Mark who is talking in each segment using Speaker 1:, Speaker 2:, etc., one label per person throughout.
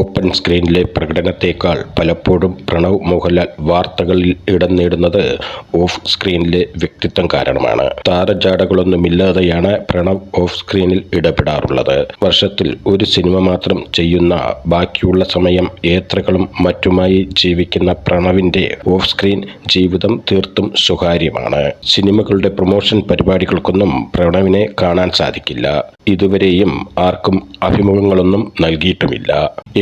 Speaker 1: Open സ്ക്രീനിലെ പ്രകടനത്തേക്കാൾ പലപ്പോഴും പ്രണവ് മോഹൻലാൽ വാർത്തകളിൽ ഇടം നേടുന്നത് ഓഫ് സ്ക്രീനിലെ വ്യക്തിത്വം കാരണമാണ്. താരജാടകളൊന്നുമില്ലാതെയാണ് പ്രണവ് ഓഫ് സ്ക്രീനിൽ ഇടപെടാറുള്ളത്. വർഷത്തിൽ ഒരു സിനിമ മാത്രം ചെയ്യുന്ന ബാക്കിയുള്ള സമയം ഏത്രകളും മറ്റുമായി ജീവിക്കുന്ന പ്രണവിന്റെ ഓഫ് സ്ക്രീൻ ജീവിതം തീർത്തും സ്വകാര്യമാണ്. സിനിമകളുടെ പ്രൊമോഷൻ പരിപാടികൾക്കൊന്നും പ്രണവിനെ കാണാൻ സാധിക്കില്ല. ഇതുവരെയും ആർക്കും അഭിമുഖങ്ങളൊന്നും നൽകിയിട്ടുമില്ല.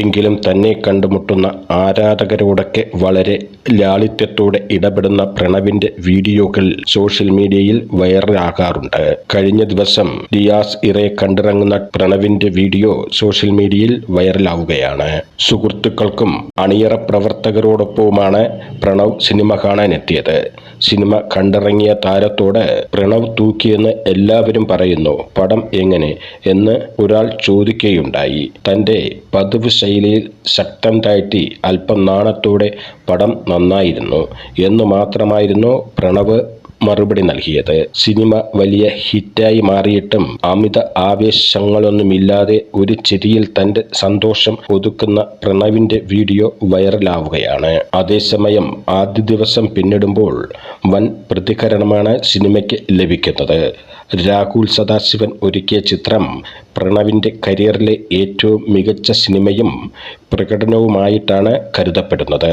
Speaker 1: എങ്കിലും തന്നെ കണ്ടുമുട്ടുന്ന ആരാധകരോടൊക്കെ വളരെ ലാളിത്യത്തോടെ ഇടപെടുന്ന പ്രണവിന്റെ വീഡിയോകൾ സോഷ്യൽ മീഡിയയിൽ വൈറലാകാറുണ്ട്. കഴിഞ്ഞ ദിവസം റിയാസ് ഇറെ കണ്ടിറങ്ങുന്ന പ്രണവിന്റെ വീഡിയോ സോഷ്യൽ മീഡിയയിൽ വൈറലാവുകയാണ്. സുഹൃത്തുക്കൾക്കും അണിയറ പ്രവർത്തകരോടൊപ്പവുമാണ് പ്രണവ് സിനിമ കാണാനെത്തിയത്. സിനിമ കണ്ടിറങ്ങിയ താരത്തോട് പ്രണവ് തൂക്കിയെന്ന് എല്ലാവരും പറയുന്നു പടം എങ്ങനെ? എന്ന് ഒരാൾ ചോദിക്കുകയുണ്ടായി. തന്റെ പതിവ് ശൈലിയിൽ ശക്തം താഴ്ത്തി അല്പം നാണത്തോടെ പടം നന്നായിരുന്നു. എന്നു മാത്രമായിരുന്നു പ്രണവ് മറുപടി നൽകിയത്. സിനിമ വലിയ ഹിറ്റായി മാറിയിട്ടും അമിത ആവേശങ്ങളൊന്നുമില്ലാതെ ഒരു ചിരിയിൽ തന്റെ സന്തോഷം ഒതുക്കുന്ന പ്രണവിന്റെ വീഡിയോ വൈറലാവുകയാണ്. അതേസമയം ആദ്യ ദിവസം പിന്നിടുമ്പോൾ വൻ പ്രതികരണമാണ് സിനിമയ്ക്ക് ലഭിക്കുന്നത്. രാഹുൽ സദാശിവൻ ഒരുക്കിയ ചിത്രം പ്രണവിന്റെ കരിയറിലെ ഏറ്റവും മികച്ച സിനിമയും പ്രകടനവുമായിട്ടാണ് കരുതപ്പെടുന്നത്.